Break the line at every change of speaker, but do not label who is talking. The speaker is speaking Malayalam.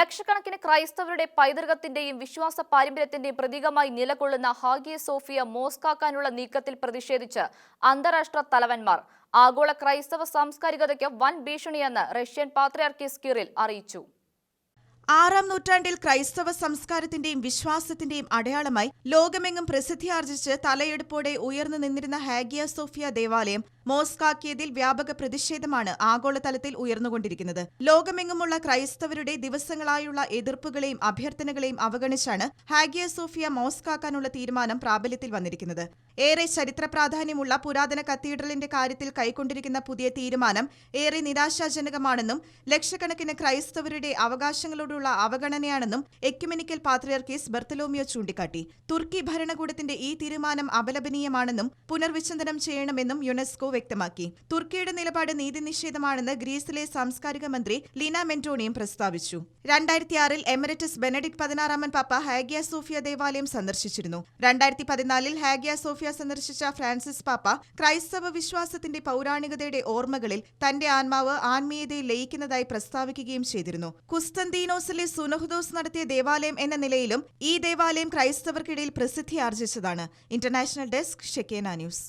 ലക്ഷക്കണക്കിന് ക്രൈസ്തവരുടെ പൈതൃകത്തിന്റെയും വിശ്വാസ പാരമ്പര്യത്തിന്റെയും പ്രതീകമായി നിലകൊള്ളുന്ന ഹാഗിയ സോഫിയ മോസ്കാക്കാനുള്ള നീക്കത്തിൽ പ്രതിഷേധിച്ച് അന്താരാഷ്ട്ര തലവന്മാർ. ആഗോള ക്രൈസ്തവ സാംസ്കാരികതയ്ക്ക് വൻ ഭീഷണിയെന്ന് റഷ്യൻ പാത്രിയാർക്കീസ് കിറിൽ അറിയിച്ചു.
ആറാം നൂറ്റാണ്ടിൽ ക്രൈസ്തവ സംസ്കാരത്തിന്റെയും വിശ്വാസത്തിന്റെയും അടയാളമായി ലോകമെങ്ങും പ്രസിദ്ധിയാർജിച്ച് തലയെടുപ്പോടെ ഉയർന്നു നിന്നിരുന്ന ഹാഗിയ സോഫിയ ദേവാലയം മോസ്കാക്കിയതിൽ വ്യാപക പ്രതിഷേധമാണ് ആഗോളതലത്തിൽ ഉയർന്നുകൊണ്ടിരിക്കുന്നത്. ലോകമെങ്ങുമുള്ള ക്രൈസ്തവരുടെ ദിവസങ്ങളായുള്ള എതിർപ്പുകളെയും അഭ്യർത്ഥനകളെയും അവഗണിച്ചാണ് ഹാഗിയ സോഫിയ മോസ്കാക്കാനുള്ള തീരുമാനം പ്രാബല്യത്തിൽ വന്നിരിക്കുന്നത്. ഏറെ ചരിത്ര പ്രാധാന്യമുള്ള പുരാതന കത്തീഡ്രലിന്റെ കാര്യത്തിൽ കൈക്കൊണ്ടിരിക്കുന്ന പുതിയ തീരുമാനം ഏറെ നിരാശാജനകമാണെന്നും ലക്ഷക്കണക്കിന് ക്രൈസ്തവരുടെ അവകാശങ്ങളോടുള്ള അവഗണനയാണെന്നും എക്യുമെനിക്കൽ പാത്രിയർക്കീസ് ബർത്തലോമിയോ ചൂണ്ടിക്കാട്ടി. തുർക്കി ഭരണകൂടത്തിന്റെ ഈ തീരുമാനം അപലപനീയമാണെന്നും പുനർവിചിന്തനം ചെയ്യണമെന്നും യുനെസ്കോ വ്യക്തമാക്കി. തുർക്കിയുടെ നിലപാട് നീതിനിഷേധമാണെന്ന് ഗ്രീസിലെ സാംസ്കാരിക മന്ത്രി ലീന മെന്റോണിയും പ്രസ്താവിച്ചു. രണ്ടായിരത്തി ആറിൽ എമിററ്റസ് ബെനഡിക്ട് പതിനാറാമൻ പാപ്പ ഹാഗിയ സോഫിയ ദേവാലയം സന്ദർശിച്ചിരുന്നു. രണ്ടായിരത്തി പതിനാലിൽ ഹാഗിയ സോഫിയ സന്ദർശിച്ച ഫ്രാൻസിസ് പാപ്പ ക്രൈസ്തവ വിശ്വാസത്തിന്റെ പൗരാണികതയുടെ ഓർമ്മകളിൽ തന്റെ ആത്മാവ് ആത്മീയതയിൽ ലയിക്കുന്നതായി പ്രസ്താവിക്കുകയും ചെയ്തിരുന്നു. കുസ്തന്തീനോസിലെ സുനഹുദോസ് നടത്തിയ ദേവാലയം എന്ന നിലയിലും ഈ ദേവാലയം ക്രൈസ്തവർക്കിടയിൽ പ്രസിദ്ധി ആർജിച്ചതാണ്. International desk Shekinah news.